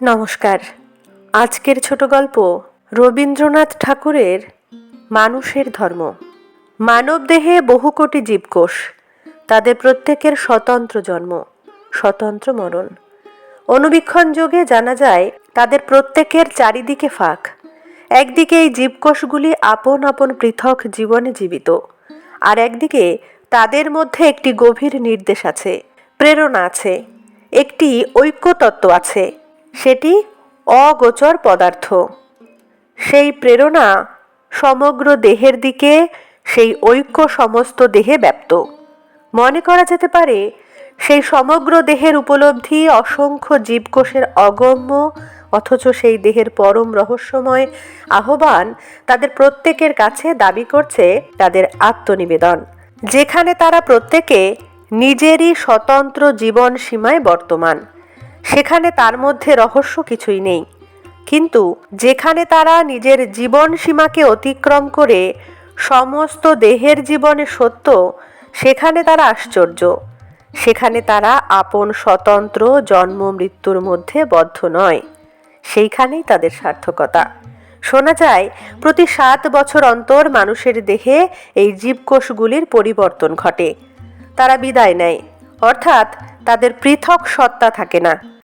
নমস্কার। আজকের ছোট গল্প রবীন্দ্রনাথ ঠাকুরের মানুষের ধর্ম। মানবদেহে বহু কোটি জীবকোষ, তাদের প্রত্যেকের স্বতন্ত্র জন্ম, স্বতন্ত্র মরণ। অনুবীক্ষণ যোগে জানা যায়, তাদের প্রত্যেকের চারিদিকে ফাঁক। একদিকে এই জীবকোষগুলি আপন আপন পৃথক জীবনে জীবিত, আর একদিকে তাদের মধ্যে একটি গভীর নির্দেশ আছে, প্রেরণা আছে, একটি ঐক্যতত্ত্ব আছে। সেটি অগোচর পদার্থ। সেই প্রেরণা সমগ্র দেহের দিকে, সেই ঐক্য সমস্ত দেহে ব্যপ্ত। মনে করা যেতে পারে, সেই সমগ্র দেহের উপলব্ধি অসংখ্য জীবকোষের অগম্য, অথচ সেই দেহের পরম রহস্যময় আহ্বান তাদের প্রত্যেকের কাছে দাবি করছে তাদের আত্মনিবেদন, যেখানে তারা প্রত্যেকে নিজেরই স্বতন্ত্র জীবন সীমায় বর্তমান। সেখানে তার মধ্যে রহস্য কিছুই নেই। কিন্তু যেখানে তারা নিজের জীবন সীমাকে অতিক্রম করে সমস্ত দেহের জীবনে সত্য, সেখানে তারা আশ্চর্য। সেখানে তারা আপন স্বতন্ত্র জন্ম মৃত্যুর মধ্যে বদ্ধ নয়। সেইখানেই তাদের সার্থকতা। শোনা যায়, প্রতি সাত বছর অন্তর মানুষের দেহে এই জীবকোষগুলির পরিবর্তন ঘটে। তারা বিদায় নেয়। অর্থাৎ তাদের পৃথক সত্তা থাকে না।